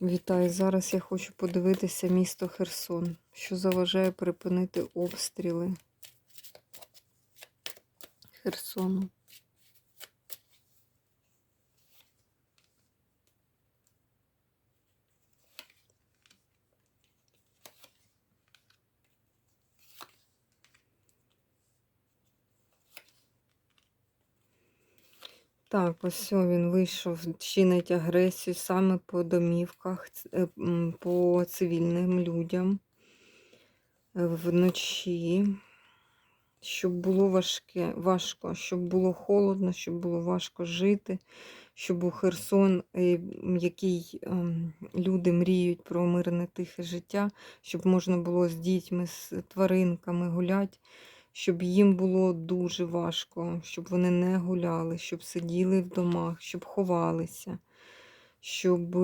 Вітаю! Зараз я хочу подивитися місто Херсон, що заважає припинити обстріли Херсону. Так, ось він вийшов, чинить агресію саме по домівках, е, по цивільним людям е, вночі, щоб було важке, важко, щоб було холодно, щоб було важко жити, щоб у Херсон, е, який ем, люди мріють про мирне тихе життя, щоб можна було з дітьми, з тваринками гуляти щоб їм було дуже важко, щоб вони не гуляли, щоб сиділи в домах, щоб ховалися, щоб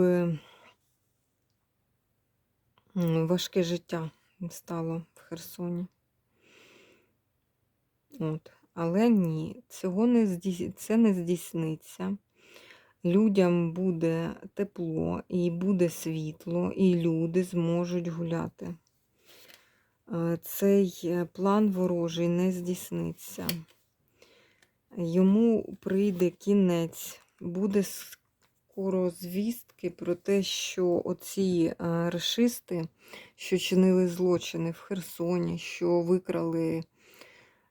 важке життя стало в Херсоні. От. Але ні, цього не здій... це не здійсниться. Людям буде тепло, і буде світло, і люди зможуть гуляти. Е, Цей е, план ворожий не здійсниться. Йому прийде кінець, буде скоро звістки про те, що оці е, рашисти, що чинили злочини в Херсоні, що викрали,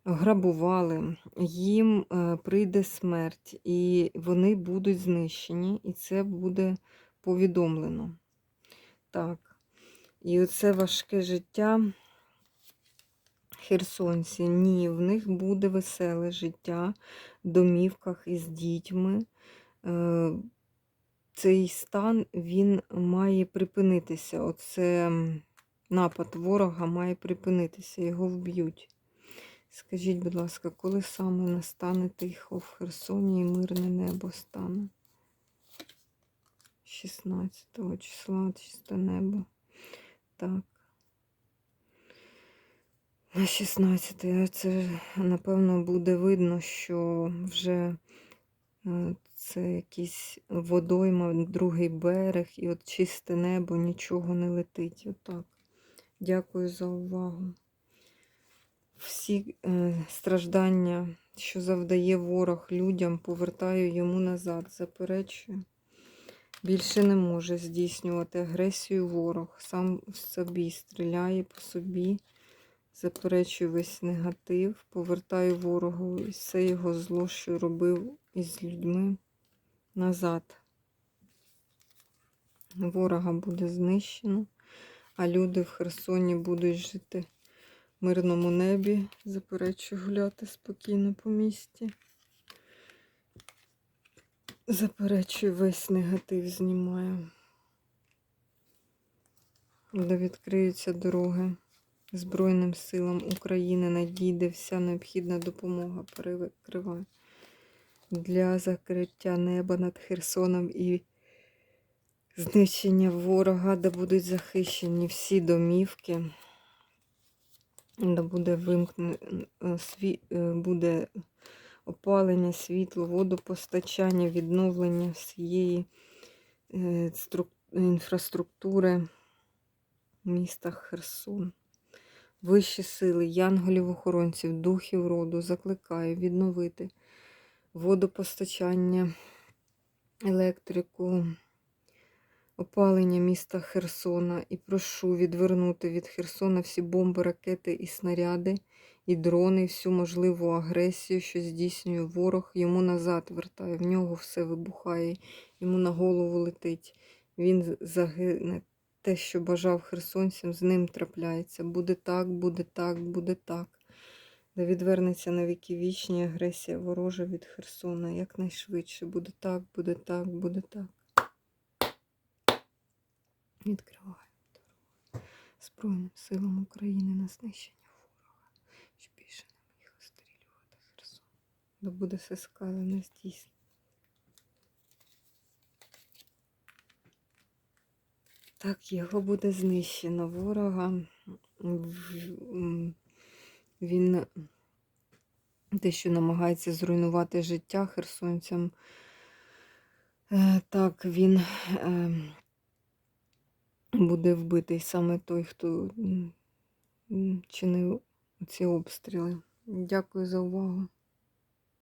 грабували, їм прийде смерть, і вони будуть знищені, і це буде повідомлено. Так. І оце важке життя херсонці. Ні, в них буде веселе життя в домівках із дітьми. Е, Цей стан він має припинитися. Оце напад ворога має припинитися, його вб'ють. Скажіть, будь ласка, коли саме настане тихо в Херсоні і мирне небо стане? 16 числа чисте небо. Так. На 16 а це, напевно, буде видно, що вже е, це якийсь водойма, другий берег, і от чисте небо, нічого не летить. Отак. Дякую за увагу. Всі е, страждання, що завдає ворог людям, повертаю йому назад, заперечую. Більше не може здійснювати агресію ворог. Сам собі стріляє по собі. Заперечую весь негатив, повертаю ворогу і все його зло, що робив із людьми назад. Ворога буде знищено, а люди в Херсоні будуть жити в мирному небі. Заперечую гуляти спокійно по місті. Заперечую весь негатив, знімаю. Де відкриються дороги. Збройним силам України надійде вся необхідна допомога. Перекриваю для закриття неба над Херсоном і знищення ворога, де будуть захищені всі домівки, де буде вимкне, сві, е, буде опалення, світло, водопостачання, відновлення всієї е, струк- інфраструктури міста Херсон. Вищі сили, янголів-охоронців, духів роду закликаю відновити водопостачання, електрику, опалення міста Херсона. І прошу відвернути від Херсона всі бомби, ракети і снаряди, і дрони, і всю можливу агресію, що здійснює ворог, йому назад вертає, в нього все вибухає, йому на голову летить. Він загине те, що бажав херсонцям, з ним трапляється. Буде так, буде так, буде так. Де відвернеться на віки вічні агресія ворожа від Херсона. Якнайшвидше. Буде так, буде так, буде так. Відкриваю дорогу Збройним силам України на знищення ворога, щоб більше не міг розстрілювати Херсон. Де буде все сказане здійснено. Так, його буде знищено ворога. Він те, що намагається зруйнувати життя херсонцям. Е, Так, він е, буде вбитий саме той, хто чинив ці обстріли. Дякую за увагу.